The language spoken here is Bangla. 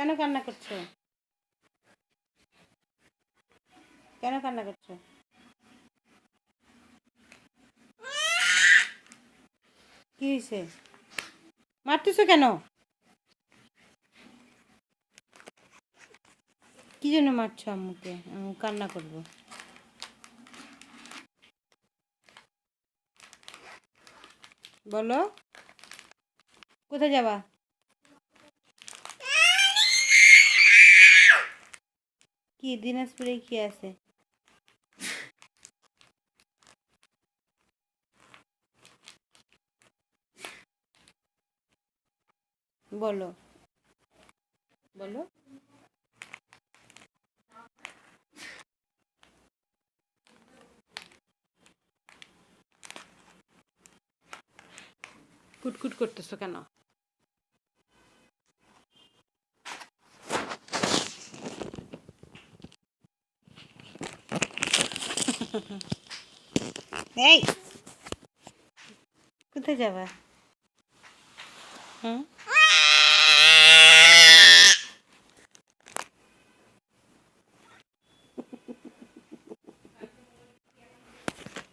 কেন কান্না করছ? কেন কান্না করছ? কি হয়েছে মারতেছো কেন? কি জন্য মারছো আম্মুকে? আমি কান্না করব। বলো। কোথায় যাবা? কি দিনাজপুরে কি আছে? বলো। বলো। কুটকুট করতেছো কেন? এই! কোথায় যাবা? হুম?